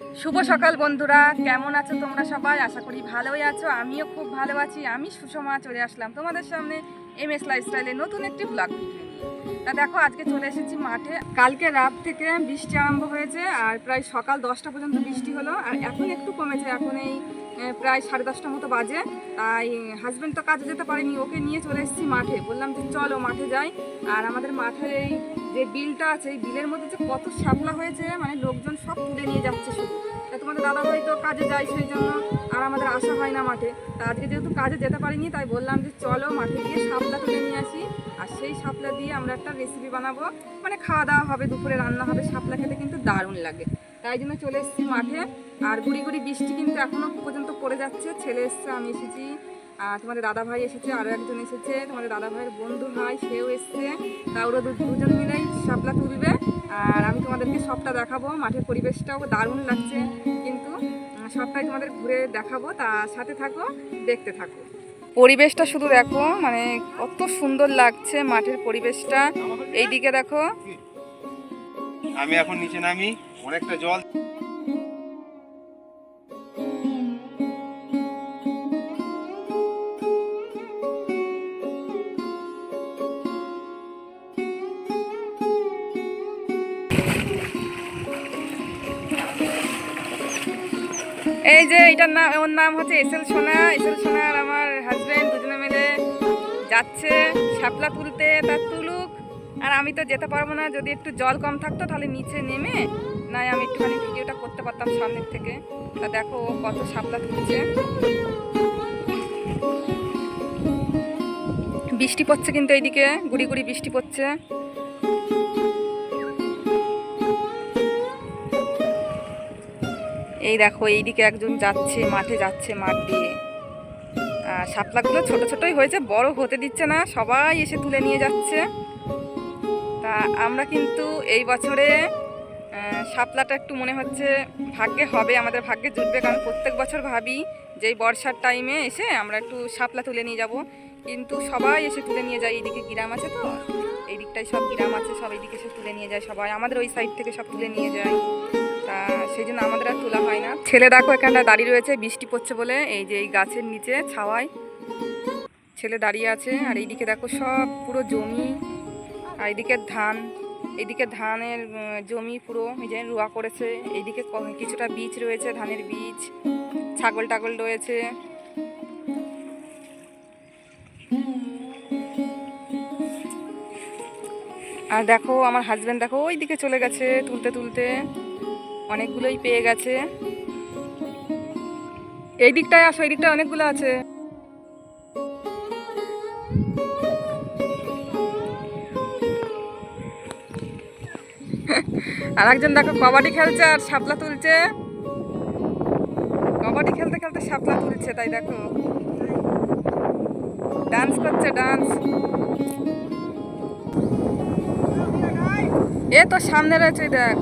শুভ সকাল বন্ধুরা, কেমন আছো তোমরা সবাই? আশা করি ভালোই আছো, আমিও খুব ভালো আছি। আমি সুষমা, চলে আসলাম তোমাদের সামনে এম এস লাইফস্টাইলে নতুন একটি ব্লগ তা দেখো, আজকে চলে এসেছি মাঠে। কালকে রাত থেকে বৃষ্টি আরম্ভ হয়েছে, আর প্রায় সকাল দশটা পর্যন্ত বৃষ্টি হলো, আর এখন একটু কমেছে। এখন এই প্রায় সাড়ে দশটা মতো বাজে। তাই হাজব্যান্ড তো কাজে যেতে পারেনি, ওকে নিয়ে চলে এসেছি মাঠে। বললাম যে চলো মাঠে যাই। আর আমাদের মাঠের এই যে বিলটা আছে, এই বিলের মধ্যে যে কত শাপলা হয়েছে মানে লোকজন সব তুলে নিয়ে যাচ্ছে শুধু। তোমাদের দাদা ভাই তো কাজে যায় সেই জন্য, আর আমাদের আসা হয় না মাঠে। তা আজকে যেহেতু কাজে যেতে পারিনি, তাই বললাম যে চলো মাঠে গিয়ে শাপলা তুলে নিয়ে আসি। আর সেই শাপলা দিয়ে আমরা একটা রেসিপি বানাবো। মানে খাওয়া দাওয়া হবে, দুপুরে রান্না হবে, শাপলা খেতে কিন্তু দারুণ লাগে। তাই জন্য চলে এসেছি মাঠে। আর গুড়ি গুড়ি বৃষ্টি কিন্তু এখনও পর্যন্ত পড়ে যাচ্ছে। ছেলে এসছে, আমি এসেছি। তোমাদের দাদা ভাই এসেছে আরও একজন এসেছে, তোমাদের দাদা ভাইয়ের বন্ধু হয় সেও এসছে। তা ওরা দুজন মিলেই শাপলা তুলবে। আর আমি তোমাদেরকে সবটা দেখাবো, মাঠের পরিবেশটাও দারুণ লাগছে। কিন্তু সবটাই তোমাদের ঘুরে দেখাবো, তা সাথে থাকো, দেখতে থাকো। পরিবেশটা শুধু দেখো মানে কত সুন্দর লাগছে মাঠের পরিবেশটা। এইদিকে দেখো। আমি এখন নিচে নামি, অনেকটা জল এই নাম, ওর নাম হচ্ছে এসএল সোনা। এসএল সোনা আর আমার হাজব্যান্ড দুজনে মিলে যাচ্ছে শাপলা তুলতে, তার তুলুক। আর আমি তো যেতে পারব না, যদি একটু জল কম থাকতো তাহলে নিচে নেমে নাই আমি একটুখানি ভিডিওটা করতে পারতাম সামনের থেকে। তা দেখো ও কত শাপলা তুলছে। বৃষ্টি পড়ছে কিন্তু এইদিকে, গুড়ি গুড়ি বৃষ্টি পড়ছে। এই দেখো, এইদিকে একজন যাচ্ছে, মাঠে যাচ্ছে মাঠ দিয়ে। শাপলাগুলো ছোট ছোটই হয়েছে, বড় হতে দিচ্ছে না, সবাই এসে তুলে নিয়ে যাচ্ছে। তা আমরা কিন্তু এই বছরে শাপলাটা একটু মনে হচ্ছে ভাগ্যে হবে, আমাদের ভাগ্যে জুটবে, কারণ প্রত্যেক বছর ভাবি যে বর্ষার টাইমে এসে আমরা একটু শাপলা তুলে নিয়ে যাব। কিন্তু সবাই এসে তুলে নিয়ে যায়, এইদিকে গ্রাম আছে তো এই দিকটায় সব গ্রাম আছে, সব এইদিকে এসে তুলে নিয়ে যায় সবাই, আমাদের ওই সাইড থেকে সব তুলে নিয়ে যায়। তা সেই জন্য আমাদের আর ছেলে দেখো এখানটা দাঁড়িয়ে রয়েছে, বৃষ্টি পড়ছে বলে। এই যে এই গাছের নিচে ছাওয়ায় ছেলে দাঁড়িয়ে আছে, আর এইদিকে দেখো সব পুরো জমি, আর এইদিকে ধান, এইদিকে ধানের জমি পুরো যে রোয়া করেছে। এইদিকে কিছুটা বীজ রয়েছে, ধানের বীজ, ছাগল টাগল রয়েছে। আর দেখো, আমার হাজব্যান্ড দেখো, ওইদিকে চলে গেছে, তুলতে তুলতে। অনেকগুলোই পেয়ে গেছে। এই দিকটায় আসো, এই দিকটায় অনেকগুলো আছে। আর একজন দেখো কবাডি খেলছে আর শাপলা তুলছে। কবাডি খেলতে খেলতে শাপলা তুলছে, তাই দেখো। ডান্স করছে ডান্স এ তো সামনে রয়েছে, দেখ।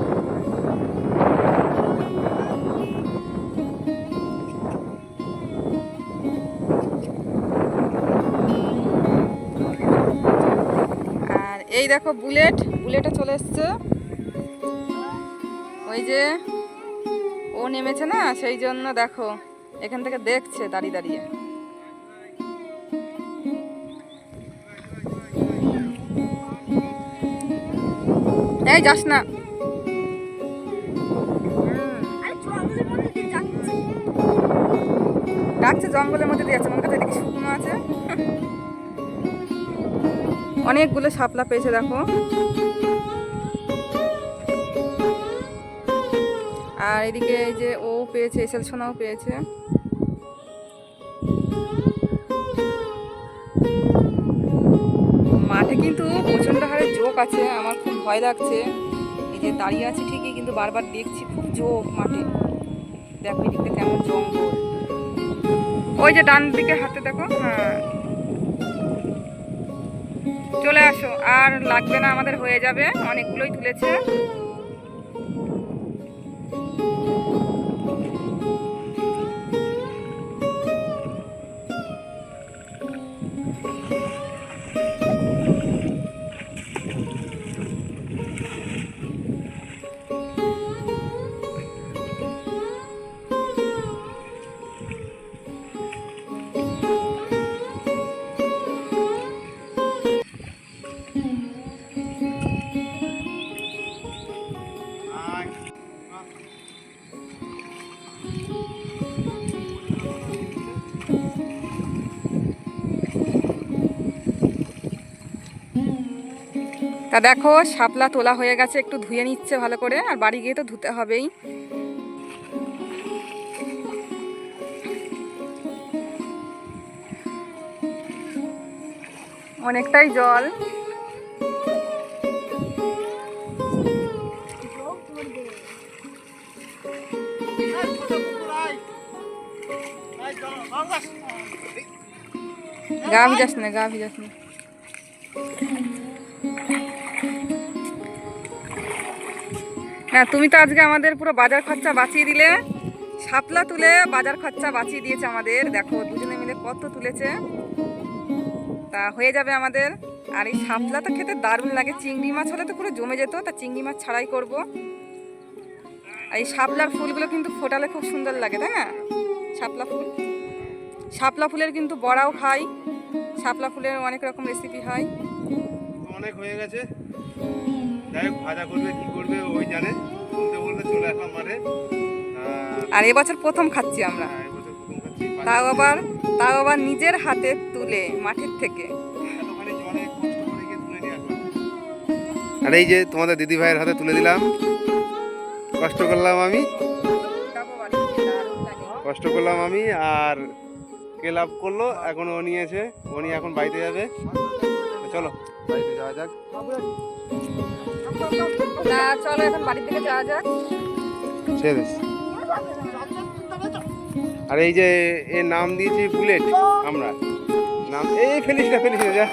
এই দেখো বুলেট, বুলেটে চলে এসছে। ওই যে ও নেমেছে না, সেই জন্য দেখো, এখান থেকে দেখছে দাঁড়িয়ে দাঁড়িয়ে। এই যাস না। ডাকছে জঙ্গলের মধ্যে দিয়ে আছে মনে কাছে দেখি শুকনো আছে। অনেকগুলো শাপলা পেয়েছে, দেখো। আর এদিকে এই যে ও পেয়েছে এসেল সোনাও পেয়েছে। মাঠে কিন্তু প্রচণ্ড হারে জোক আছে, আমার খুব ভয় লাগছে। এই যে দাঁড়িয়ে আছে ঠিকই, কিন্তু বারবার দেখছি খুব জোক মাঠে। দেখো এই দিকটা কেমন জঙ্গল। ওই যে ডান দিকে হাতে দেখো হ্যাঁ। চলে আসো আর লাগবে না আমাদের হয়ে যাবে অনেকগুলোই তুলেছে। তা দেখো, শাপলা তোলা হয়ে গেছে, একটু ধুয়ে নিচ্ছে ভালো করে, আর বাড়ি গিয়ে তো ধুতে হবেই। অনেকটাই জল। গা ভিজাস না গা ভিজাস না। হ্যাঁ তুমি তো আজকে আমাদের পুরো বাজার খরচা বাঁচিয়ে দিলে। শাপলা তুলে বাজার খরচা বাঁচিয়ে দিয়েছে আমাদের। দেখো, দুজনে মিলে কত তুলেছে। তা হয়ে যাবে আমাদের। আর এই শাপলা তো খেতে দারুণ লাগে। চিংড়ি মাছ হলে তো পুরো জমে যেত, তা চিংড়ি মাছ ছাড়াই করব। আর এই শাপলার ফুলগুলো কিন্তু ফোটালে খুব সুন্দর লাগে, তাই না? শাপলা ফুল। শাপলা ফুলের কিন্তু বড়াও খাই। শাপলা ফুলের অনেক রকম রেসিপি হয়। অনেক হয়ে গেছে। যাই হোক ভাজা করবে কি করবে ওই জানে বলতে বলতে চলে আসলাম আর এবছর প্রথম খাচ্ছি আমরা। হ্যাঁ। তাও আবার তাও আবার নিজের হাতে তুলে মাঠের থেকে। আর এই যে তোমাদের দিদি ভাইয়ের হাতে তুলে দিলাম। কষ্ট করলাম আমি। কষ্ট করলাম আমি আর কে লাভ করল? এখন ও নিয়েছে। ও নিয়ে এখন বাড়িতে যাবে। চলো বাড়িতে যাওয়া যাক। না চলো এখন বাড়ির দিকে যাওয়া যাক। ছেড়ে আর এই যে এর নাম দিয়েছি বুলেট আমরা। নাম এই ফেলিস না ফেলিস না যা।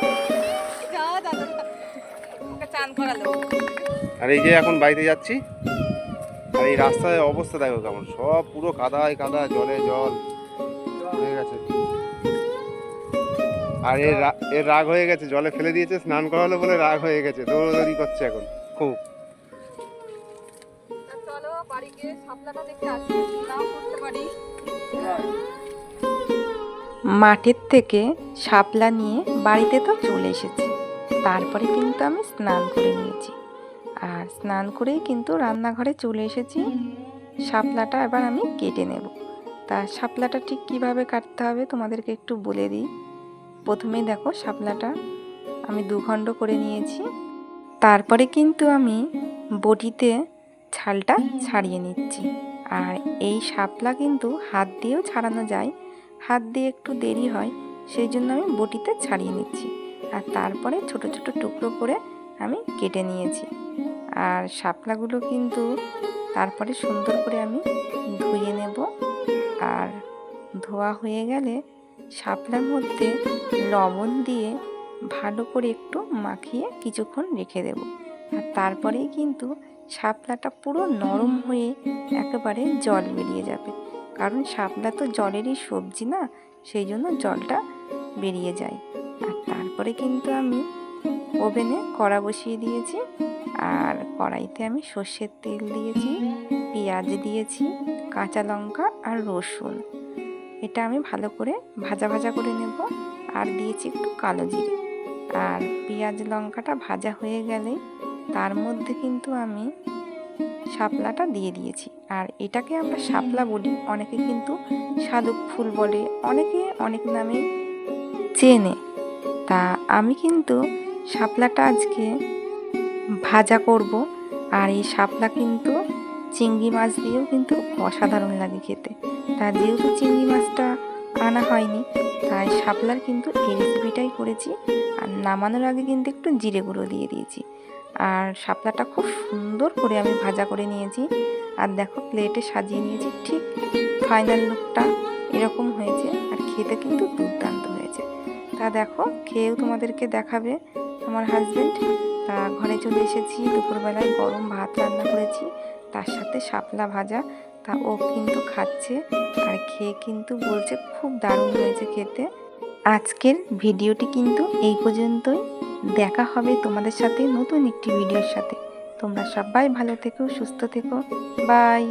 আর এই যে এখন বাড়িতে যাচ্ছি। আর এই রাস্তায় অবস্থা দেখো কেমন সব পুরো কাদায় কাদা জলে জল হয়ে গেছে। আর এর এর রাগ হয়ে গেছে জলে ফেলে দিয়েছে স্নান করালো বলে রাগ হয়ে গেছে দৌড়দৌড়ি করছে এখন। খুব চলো বাড়ি গিয়ে শাপলাটা দেখে আসি নাও করতে পারি। মাঠের থেকে শাপলা নিয়ে বাড়িতে তো চলে এসেছি। তারপরে কিন্তু আমি স্নান করে নিয়েছি। আর স্নান করেই কিন্তু রান্নাঘরে চলে এসেছি। শাপলাটা এবার আমি কেটে নেব। তা শাপলাটা ঠিক কীভাবে কাটতে হবে তোমাদেরকে একটু বলে দিই। প্রথমেই দেখো শাপলাটা আমি দুখণ্ড করে নিয়েছি। তারপরে কিন্তু আমি বটিতে ছালটা ছাড়িয়ে নিচ্ছি। আর এই শাপলা কিন্তু হাত দিয়েও ছাড়ানো যায়। হাত দিয়ে একটু দেরি হয়, সেই জন্য আমি বটিতে ছাড়িয়ে নিচ্ছি। আর তারপরে ছোট ছোট টুকরো করে আমি কেটে নিয়েছি। আর শাপলাগুলো কিন্তু তারপরে সুন্দর করে আমি ধুয়ে নেব। আর ধোয়া হয়ে গেলে শাপলার মধ্যে লবণ দিয়ে ভালো করে একটু মাখিয়ে কিছুক্ষণ রেখে দেব। আর তারপরেই কিন্তু শাপলাটা পুরো নরম হয়ে একেবারে জল বেরিয়ে যাবে। কারণ শাপলা তো জলেরই সবজি না, সেই জন্য জলটা বেরিয়ে যায়। আর তারপরে কিন্তু আমি ওভেনে কড়া বসিয়ে দিয়েছি। আর কড়াইতে আমি সর্ষের তেল দিয়েছি, পেঁয়াজ দিয়েছি, কাঁচা লঙ্কা আর রসুন। এটা আমি ভালো করে ভাজা ভাজা করে নেব। আর দিয়েছি একটু কালো জিরে। আর পেঁয়াজ লঙ্কাটা ভাজা হয়ে গেলে তার মধ্যে কিন্তু আমি শাপলাটা দিয়ে দিয়েছি। আর এটাকে আমরা শাপলা বলি, অনেকে কিন্তু শালুক ফুল বলে, অনেকে অনেক নামে চেনে। তা আমি কিন্তু শাপলাটা আজকে ভাজা করব, আর এই শাপলা কিন্তু চিংড়ি মাছ দিয়েও কিন্তু অসাধারণ লাগে খেতে। তা যেহেতু চিংড়ি মাছটা আনা হয়নি তাই শাপলার কিন্তু এই রেসিপিটাই করেছি। আর নামানোর আগে কিন্তু একটু জিরে গুঁড়ো দিয়ে দিয়েছি। আর শাপলাটা খুব সুন্দর করে আমি ভাজা করে নিয়েছি। আর দেখো, প্লেটে সাজিয়ে নিয়েছি, ঠিক ফাইনাল লুকটা এরকম হয়েছে। আর খেতে কিন্তু দুর্দান্ত হয়েছে। তা দেখো, খেয়েও তোমাদেরকে দেখাবে আমার হাজব্যান্ড তা ঘরে চলে এসেছি, দুপুরবেলায় গরম ভাত রান্না করেছি। তার সাথে শাপলা ভাজা। তা ও কিন্তু খাচ্ছে আর খেয়ে কিন্তু বলছে খুব দারুণ হয়েছে খেতে। আজকের ভিডিওটি কিন্তু এই পর্যন্তই। দেখা হবে তোমাদের সাথে নতুন একটি ভিডিওর সাথে। তোমরা সবাই ভালো থেকো, সুস্থ থেকো। বাই।